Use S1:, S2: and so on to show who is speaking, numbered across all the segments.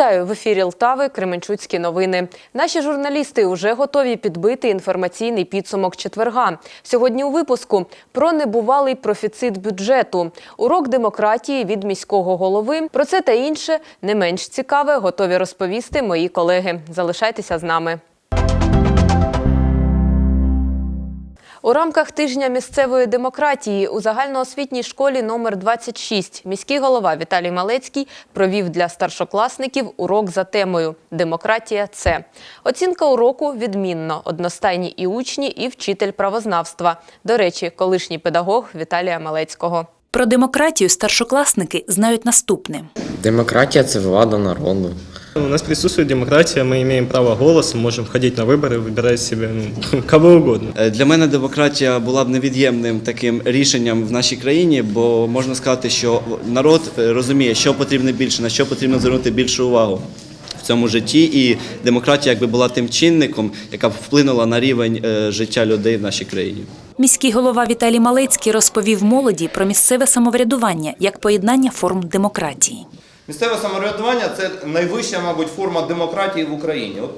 S1: Вітаю в ефірі Лтави Кременчуцькі новини. Наші журналісти вже готові підбити інформаційний підсумок четверга. Сьогодні у випуску про небувалий профіцит бюджету, урок демократії від міського голови. Про це та інше не менш цікаве готові розповісти мої колеги. Залишайтеся з нами. У рамках тижня місцевої демократії у загальноосвітній школі номер 26 міський голова Віталій Малецький провів для старшокласників урок за темою Демократія це оцінка уроку відмінно, одностайні і учні, і вчитель правознавства. До речі, колишній педагог Віталія Малецького.
S2: Про демократію старшокласники знають наступне.
S3: Демократія це влада народу.
S4: У нас присутствует демократия, мы имеем право голоса, можем ходить на выборы, выбирать себе ну, кого угодно.
S5: Е, Для мене демократія була б невід'ємним таким рішенням в нашій країні, бо можна сказати, що народ е, розуміє, що потрібно більше, на що потрібно звернути більшу увагу в цьому житті, і демократія якби була тим чинником, яка б вплинула на рівень е, життя людей в нашій країні.
S2: Міський голова Віталій Малецький розповів молоді про місцеве самоврядування як поєднання форм демократії.
S6: Місцеве самоврядування це найвища, мабуть, форма демократії в Україні. От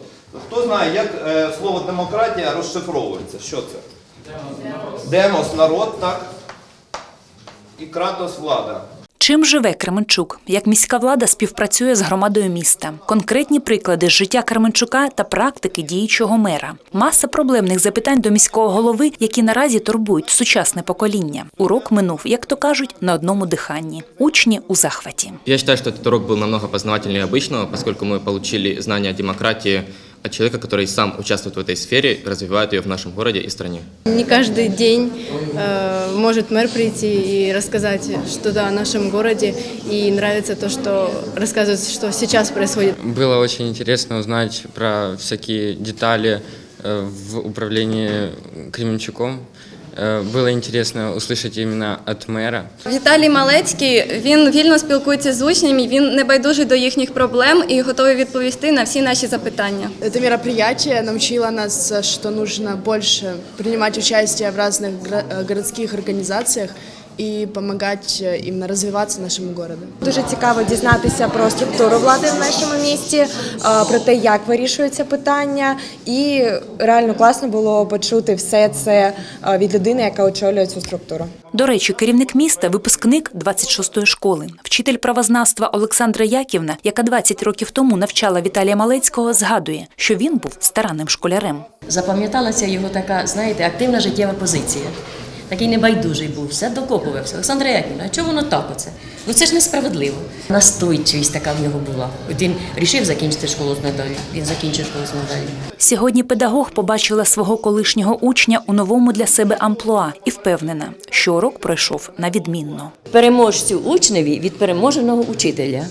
S6: хто знає, як е, слово демократія розшифровується? Що це? Демос народ, так? І кратос влада.
S2: Чим живе Кременчук? Як міська влада співпрацює з громадою міста? Конкретні приклади з життя Кременчука та практики діючого мера. Маса проблемних запитань до міського голови, які наразі турбують сучасне покоління. Урок минув, як то кажуть, на одному диханні. Учні у захваті.
S3: Я считаю, что этот урок был намного познавательнее обычного, поскольку мы получили знания о демократии от человека, который сам участвует в этой сфере, развивает ее в нашем городе и стране.
S7: Не каждый день э, может мэр прийти и рассказать что-то о нашем городе, и нравится то, что рассказывают, что сейчас происходит.
S8: Было очень интересно узнать про всякие детали э, в управлении Кременчуком. Э, Было интересно услышать именно от мэра.
S9: Віталій Малецький він вільно спілкується з учнями, він не байдужий до їхніх проблем і готовий відповісти на всі наші запитання.
S10: Это мероприятие научило нас, что нужно больше принимать участие в разных гра- э, городских организациях и помогать э, именно развиваться городу.
S11: Дуже цікаво дізнатися про структуру влади в нашому місті, е, про те, як вирішуються питання, і реально класно було почути все це е, від людини, яка очолює цю структуру.
S2: До речі, керівник міста випускник 26-ї школи. Вчитель правознавства Олександра Яківна, яка 20 років тому навчала Віталія Малецького, згадує, що він був старанним школярем.
S12: Запам'яталася його така, знаєте, активна життєва позиція. Такий небайдужий був, все докопувався. Олександра Яківна, а чого воно так оце? Ну це ж несправедливо. Настойчивість така в нього була. От він рішив закінчити школу з медаллю. Він закінчив школу з медаллю.
S2: Сьогодні педагог побачила свого колишнього учня у новому для себе амплуа і впевнена, що урок пройшов на відмінно.
S12: Переможцю учневі від переможеного учителя.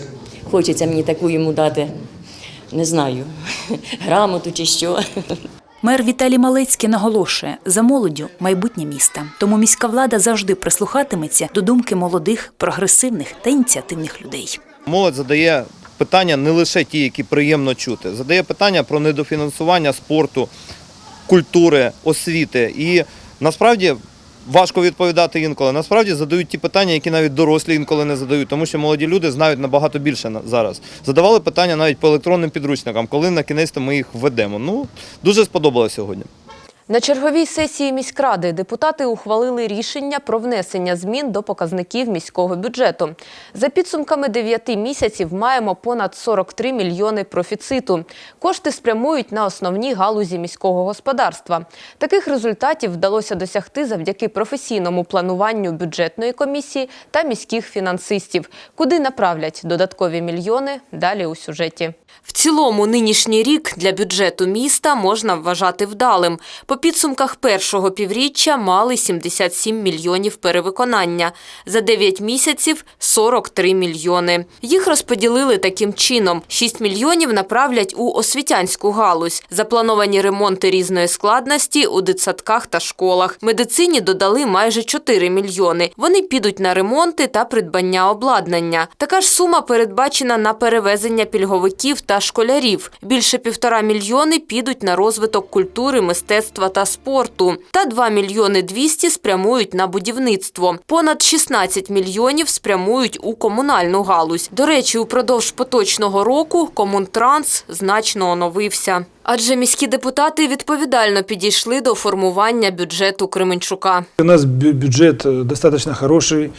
S12: Хочеться мені таку йому дати, не знаю, грамоту чи що.
S2: Мер Віталій Малецький наголошує, за молоддю майбутнє міста. Тому міська влада завжди прислухатиметься до думки молодих, прогресивних та ініціативних людей.
S6: Молодь задає питання не лише ті, які приємно чути, задає питання про недофінансування спорту, культури, освіти. І насправді важко відповідати інколи. Насправді задають ті питання, які навіть дорослі інколи не задають, тому що молоді люди знають набагато більше зараз. Задавали питання навіть по електронним підручникам, коли на кінець ми їх введемо. Ну дуже сподобалося сьогодні.
S1: На черговій сесії міськради депутати ухвалили рішення про внесення змін до показників міського бюджету. За підсумками 9 місяців маємо понад 43 мільйони профіциту. Кошти спрямують на основні галузі міського господарства. Таких результатів вдалося досягти завдяки професійному плануванню бюджетної комісії та міських фінансистів. Куди направлять додаткові мільйони? Далі у сюжеті. В цілому нинішній рік для бюджету міста можна вважати вдалим. По підсумках першого півріччя мали 77 мільйонів перевиконання. За 9 місяців 43 мільйони. Їх розподілили таким чином: 6 мільйонів направлять у освітянську галузь. Заплановані ремонти різної складності у дитсадках та школах. Медицині додали майже 4 мільйони. Вони підуть на ремонти та придбання обладнання. Така ж сума передбачена на перевезення пільговиків та школярів. Більше півтора мільйони підуть на розвиток культури, мистецтва та спорту. Та 2 мільйони 200 спрямують на будівництво. Понад 16 мільйонів спрямують у комунальну галузь. До речі, упродовж поточного року комунтранс значно оновився. Адже міські депутати відповідально підійшли до формування бюджету Кременчука.
S13: У нас бю- бюджет э, достаточно хороший,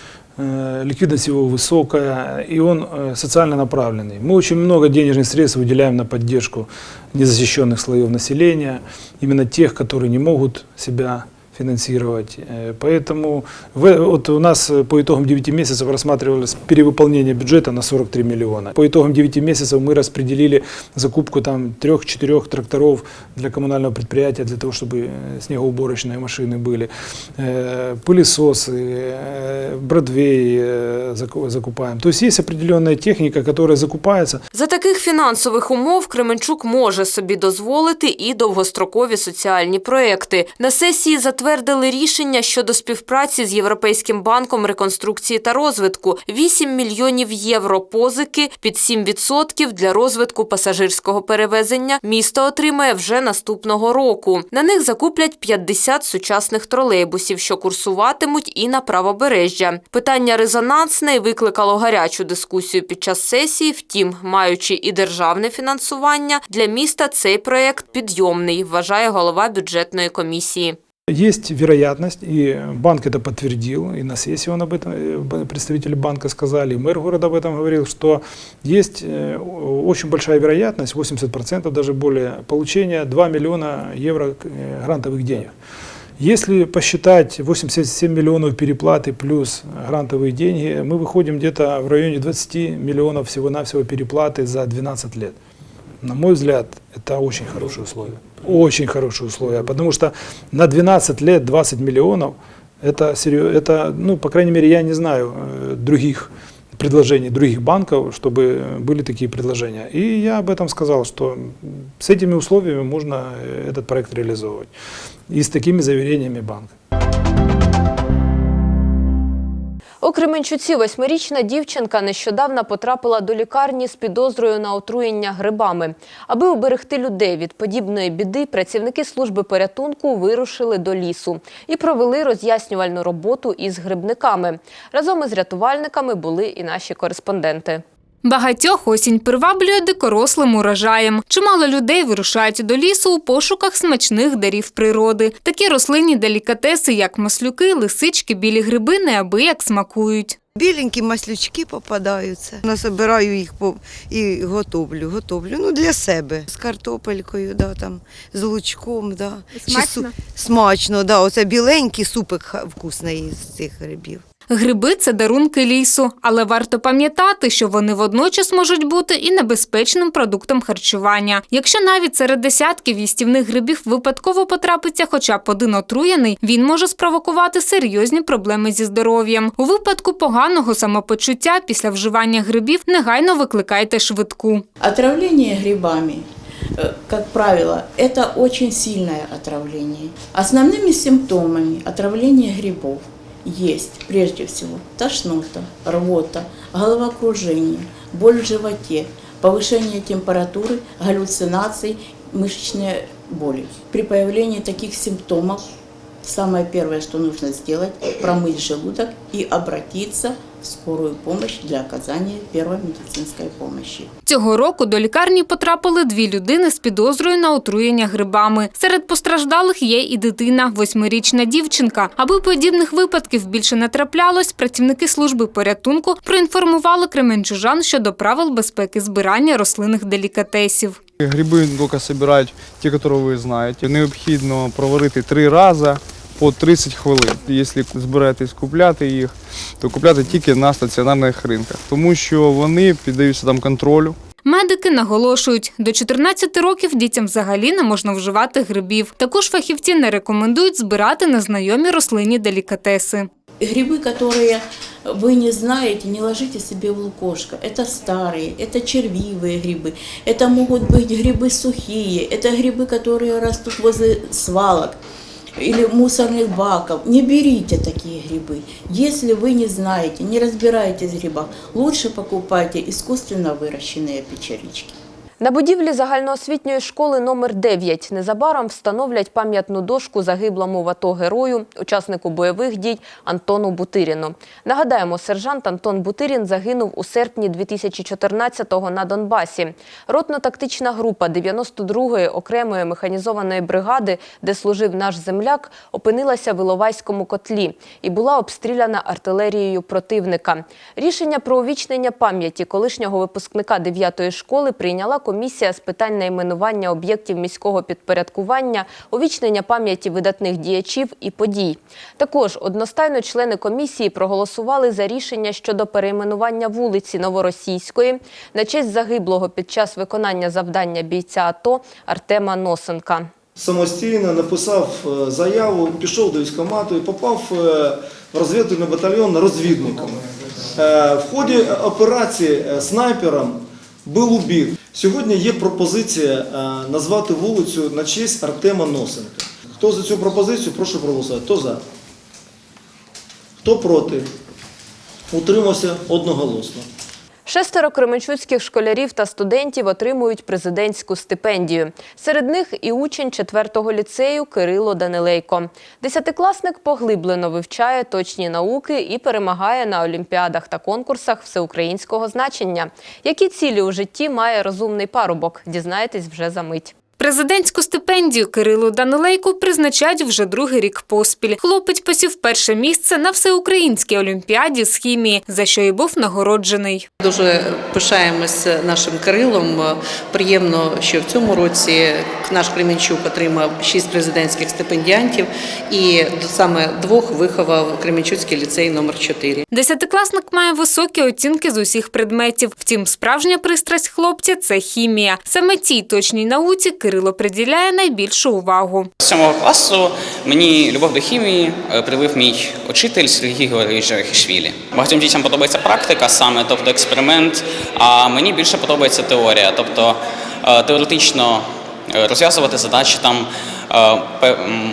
S13: ликвидность его высокая, и он э, социально направленный. Мы очень много денежных средств выделяем на поддержку незащищенных слоев населения, именно тех, которые не могут себя финансировать. Э, Поэтому в- вот у нас э, по итогам 9 месяцев рассматривалось перевыполнение бюджета на 43 миллиона. По итогам 9 месяцев мы распределили закупку там 3-4 тракторов для коммунального предприятия, для того, чтобы э, снегоуборочные машины были, э, пылесосы, э, бродвей э, заку- закупаем. То есть есть определенная техника, которая закупается,
S1: За таких фінансових умов Кременчук може собі дозволити і довгострокові соціальні проекти. На сесії затвердили рішення щодо співпраці з Європейським банком реконструкції та розвитку. 8 мільйонів євро позики під 7% для розвитку пасажирського перевезення місто отримає вже наступного року. На них закуплять 50 сучасних тролейбусів, що курсуватимуть і на правобережжя. Питання резонансне і викликало гарячу дискусію під час сесії. Втім, маючи і державне фінансування, для міста цей проєкт підйомний, вважає голова бюджетної комісії.
S13: Есть вероятность, и банк это подтвердил, и на сессии он об этом, э, представители банка сказали, и мэр города об этом говорил, что есть э, очень большая вероятность, 80% даже более, получения 2 миллиона евро э, грантовых денег. Если посчитать 87 миллионов переплаты плюс грантовые деньги, мы выходим где-то в районе 20 миллионов всего-навсего переплаты за 12 лет. На мой взгляд, это очень хорошие условия. Очень хорошие условия, потому что на 12 лет 20 миллионов, это, серьё- это ну, по крайней мере, я не знаю э, других предложений других банков, чтобы были такие предложения. И я об этом сказал, что м, с этими условиями можно э, этот проект реализовывать. И с такими заверениями банка.
S1: У Кременчуці восьмирічна дівчинка нещодавно потрапила до лікарні з підозрою на отруєння грибами. Аби уберегти людей від подібної біди, працівники служби порятунку вирушили до лісу і провели роз'яснювальну роботу із грибниками. Разом із рятувальниками були і наші кореспонденти.
S14: Багатьох осінь приваблює дикорослим урожаєм. Чимало людей вирушають до лісу у пошуках смачних дарів природи. Такі рослинні делікатеси, як маслюки, лисички, білі гриби, неабияк смакують.
S15: Біленькі маслючки попадаються. Насобираю їх по- і готовлю. Готовлю ну, для себе. З картопелькою, да, там, з лучком. Да. Чи
S14: Смачно?
S15: су- Смачно, да. Оце біленький супик ха- вкусний з цих грибів.
S14: Гриби це дарунки лісу, але варто пам'ятати, що вони водночас можуть бути і небезпечним продуктом харчування. Якщо навіть серед десятків їстівних грибів випадково потрапиться хоча б один отруєний, він може спровокувати серйозні проблеми зі здоров'ям. У випадку поганого самопочуття після вживання грибів негайно викликайте швидку.
S16: Отравление грибами, э, как правило, это очень сильное отравление. Основными симптомами отравления грибов есть прежде всего тошнота, рвота, головокружение, боль в животе, повышение температуры, галлюцинации, мышечные боли. При появлении таких симптомов самое первое, что нужно сделать, промыть желудок и обратиться в скорую помощь для оказания первой медицинской помощи.
S14: Цього року до лікарні потрапили дві людини з підозрою на отруєння грибами. Серед постраждалих є і дитина, восьмирічна дівчинка. Аби подібних випадків більше не траплялось, працівники служби порятунку проінформували кременчужан щодо правил безпеки збирання рослинних делікатесів.
S17: Гриби тільки збирають ті, які ви знаєте. Необхідно проварити три рази по 30 хвилин. Якщо збираєтесь купляти їх, то купляти тільки на стаціонарних ринках, тому що вони піддаються там контролю.
S14: Медики наголошують, до 14 років дітям взагалі не можна вживати грибів. Також фахівці не рекомендують збирати незнайомі рослинні делікатеси.
S16: Грибы, которые вы не знаете, не ложите себе в лукошко. Это старые, это червивые грибы, это могут быть грибы сухие, это грибы, которые растут возле свалок или мусорных баков. Не берите такие грибы. Если вы не знаете, не разбираетесь в грибах, лучше покупайте искусственно выращенные печерички.
S1: На будівлі загальноосвітньої школи номер 9 незабаром встановлять пам'ятну дошку загиблому в ато герою, учаснику бойових дій Антону Бутиріну. Нагадаємо, сержант Антон Бутирін загинув у серпні 2014-го на Донбасі. Ротно-тактична група 92-ї окремої механізованої бригади, де служив наш земляк, опинилася в Іловайському котлі і була обстріляна артилерією противника. Рішення про увічнення пам'яті колишнього випускника 9-ї школи прийняла комісія з питань найменування об'єктів міського підпорядкування, увічнення пам'яті видатних діячів і подій. Також одностайно члени комісії проголосували за рішення щодо перейменування вулиці Новоросійської на честь загиблого під час виконання завдання бійця АТО Артема Носенка.
S18: Самостійно написав е, заяву, пішов до військкомату і попав е, в розвідувальний батальйон розвідником. Е, В ході операції снайпером був убит. Сьогодні є пропозиція е, назвати вулицю на честь Артема Носенка. Хто за цю пропозицію, прошу проголосувати. Хто за? Хто проти? Утримався одноголосно.
S1: Шестеро кременчуцьких школярів та студентів отримують президентську стипендію. Серед них і учень 4-го ліцею Кирило Данилейко. Десятикласник поглиблено вивчає точні науки і перемагає на олімпіадах та конкурсах всеукраїнського значення. Які цілі у житті має розумний парубок? Дізнаєтесь вже за мить.
S14: Президентську стипендію Кирилу Данилейку призначають вже другий рік поспіль. Хлопець посів перше місце на всеукраїнській олімпіаді з хімії, за що і був нагороджений.
S19: Дуже пишаємось нашим Кирилом. Приємно, що в цьому році наш Кременчук отримав шість президентських стипендіантів і саме двох виховав Кременчуцький ліцей номер 4
S14: Десятикласник має високі оцінки з усіх предметів. Втім, справжня пристрасть хлопця це хімія. Саме цій точній науці Кирило приділяє найбільшу увагу.
S20: З сьомого класу мені любов до хімії е, привив мій учитель Сергій Георгійович Рахішвілі. Багатьом дітям подобається практика саме, тобто експеримент. А мені більше подобається теорія, тобто е, теоретично е, розв'язувати задачі там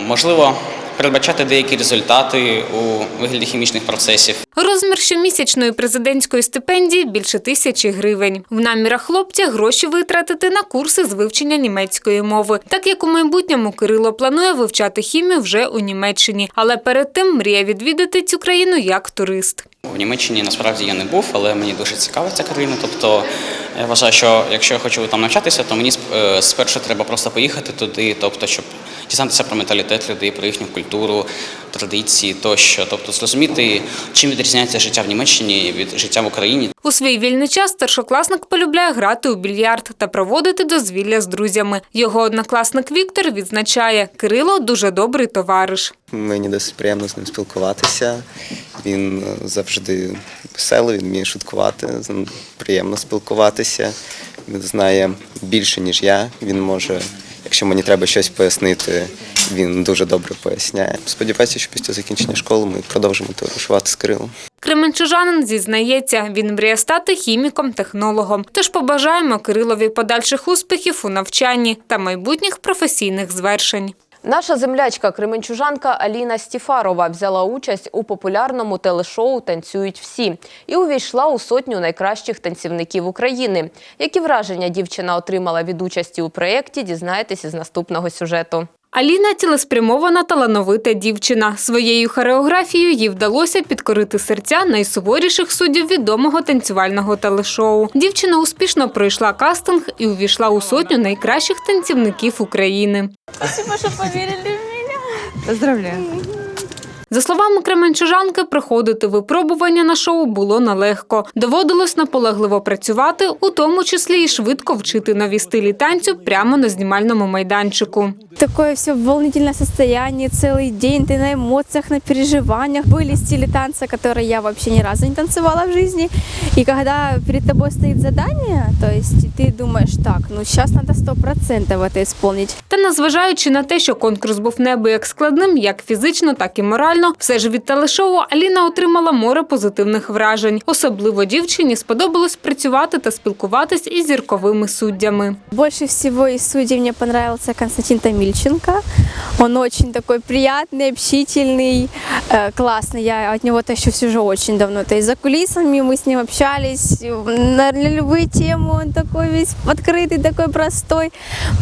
S20: можливо передбачати деякі результати у вигляді хімічних процесів.
S14: Розмір щомісячної президентської стипендії більше тисячі гривень. В намірах хлопця гроші витратити на курси з вивчення німецької мови, так як у майбутньому Кирило планує вивчати хімію вже у Німеччині, але перед тим мріє відвідати цю країну як турист.
S20: В Німеччині насправді я не був, але мені дуже цікава ця країна. Тобто я вважаю, що якщо я хочу там навчатися, то мені е, спершу треба просто поїхати туди, тобто, щоб дізнатися про менталітет людей, про їхню культуру, традиції тощо. Тобто зрозуміти, чим відрізняється життя в Німеччині від життя в Україні.
S14: У свій вільний час старшокласник полюбляє грати у більярд та проводити дозвілля з друзями. Його однокласник Віктор відзначає, Кирило дуже добрий товариш.
S21: Мені досить приємно з ним спілкуватися. Він е, завжди веселий, він вміє шуткувати, з ним приємно спілкуватися. Він знає більше, ніж я. Він може, якщо мені треба щось пояснити, він дуже добре поясняє. Сподіваюся, що після закінчення школи ми продовжимо товаришувати з Кирилом.
S14: Кременчужанин зізнається, він мріє стати хіміком-технологом. Тож побажаємо Кирилові подальших успіхів у навчанні та майбутніх професійних звершень.
S1: Наша землячка кременчужанка Аліна Стіфарова взяла участь у популярному телешоу Танцюють всі і увійшла у сотню найкращих танцівників України. Які враження дівчина отримала від участі у проєкті, дізнаєтесь із наступного сюжету.
S14: Аліна цілеспрямована талановита дівчина. Своєю хореографією їй вдалося підкорити серця найсуворіших суддів відомого танцювального телешоу. Дівчина успішно пройшла кастинг і увійшла у сотню найкращих танцівників України.
S22: Дякую, що повірили в мене.
S14: Поздравляю. За словами кременчужанки, проходити випробування на шоу було нелегко. Доводилось наполегливо працювати, у тому числі і швидко вчити нові стилі танцю прямо на знімальному майданчику.
S22: Такое все волнительное состояние, целый день ты на эмоциях, на переживаниях. Были стили танца, которые я вообще ни разу не танцевала в жизни. И когда перед тобой стоит задание, то есть ты думаешь, так, ну сейчас надо сто процентов это исполнить.
S14: Та незважаючи на те, що конкурс був неабияк складним, як фізично, так і морально, все ж від телешоу Аліна отримала море позитивних вражень. Особливо дівчині сподобалось працювати та спілкуватись із зірковими суддями.
S22: Больше всего из судей мне понравился Константин Томильченко. Он очень такой приятный, общительный, э, классный. Я от него тащусь уже очень давно. То есть за кулисами мы с ним общались на любые темы. Он такой весь открытый, такой простой.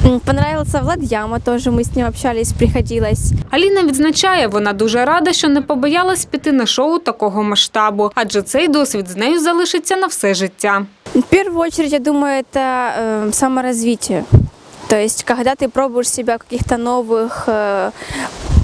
S22: М, Понравился Влад Яма тоже. Мы с ним общались, приходилось.
S14: Аліна відзначає, вона дуже рада, що не побоялась піти на шоу такого масштабу, адже цей досвід з нею залишиться на все життя.
S22: В первую очередь, я думаю, это э, саморазвитие. То есть, когда ты пробуешь себя в каких-то новых э,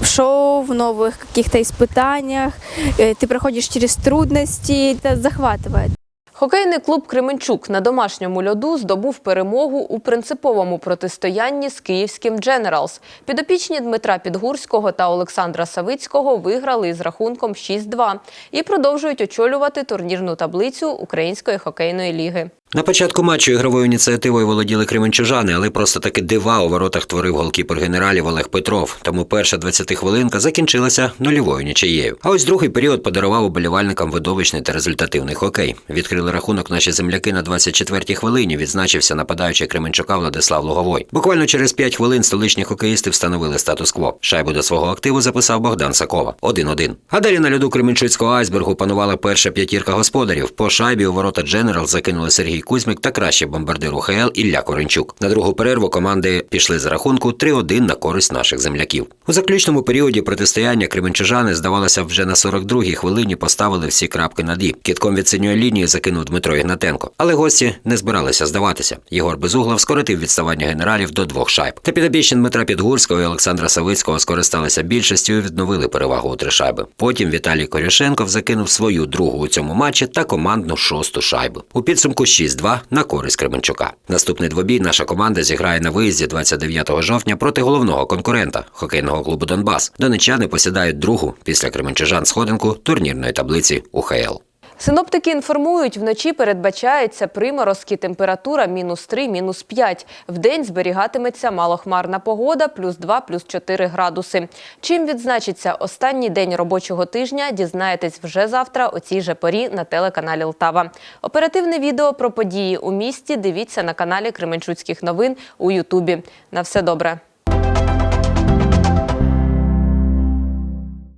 S22: шоу, в новых каких-то испытаниях, э, ты проходишь через трудности, это захватывает.
S1: Хокейний клуб Кременчук на домашньому льоду здобув перемогу у принциповому протистоянні з київським Дженералс. Підопічні Дмитра Підгурського та Олександра Савицького виграли із рахунком 6-2 і продовжують очолювати турнірну таблицю Української хокейної ліги.
S23: На початку матчу ігровою ініціативою володіли кременчужани, але просто таки дива у воротах творив голкіпер генералів Олег Петров. Тому перша 20-хвилинка закінчилася нульовою нічиєю. А ось другий період подарував уболівальникам видовищний та результативний хокей. Відкрили рахунок наші земляки на 24-й хвилині. Відзначився нападаючий Кременчука Владислав Луговой. Буквально через 5 хвилин столичні хокеїсти встановили статус-кво. Шайбу до свого активу записав Богдан Сакова 1-1. А далі на льоду Кременчуцького айсбергу панувала перша п'ятірка господарів. По шайбі у ворота Дженерал закинули Сергій Кузьмик та кращий бомбардир УХЛ Ілля Коренчук. На другу перерву команди пішли з рахунку 3-1 на користь наших земляків. У заключному періоді протистояння кременчужани, здавалося, вже на 42-й хвилині поставили всі крапки над «і». Кітком від синьої лінії закинув Дмитро Ігнатенко. Але гості не збиралися здаватися. Єгор Безуглов скоротив відставання генералів до двох шайб. Та підопічні Дмитра Підгурського і Олександра Савицького скористалися більшістю і відновили перевагу у три шайби. Потім Віталій Корішенков закинув свою другу у цьому матчі та командну шосту шайбу. У підсумку 6-2 на користь Кременчука. Наступний двобій наша команда зіграє на виїзді 29 жовтня проти головного конкурента хокейного клубу Донбас. Донечани посідають другу після Кременчужан сходинку турнірної таблиці УХЛ.
S1: Синоптики інформують, вночі передбачається приморозки, температура мінус 3, мінус 5. Вдень зберігатиметься малохмарна погода, плюс 2, плюс 4 градуси. Чим відзначиться останній день робочого тижня, дізнаєтесь вже завтра о цій же порі на телеканалі Лтава. Оперативне відео про події у місті дивіться на каналі Кременчуцьких новин у Ютубі. На все добре.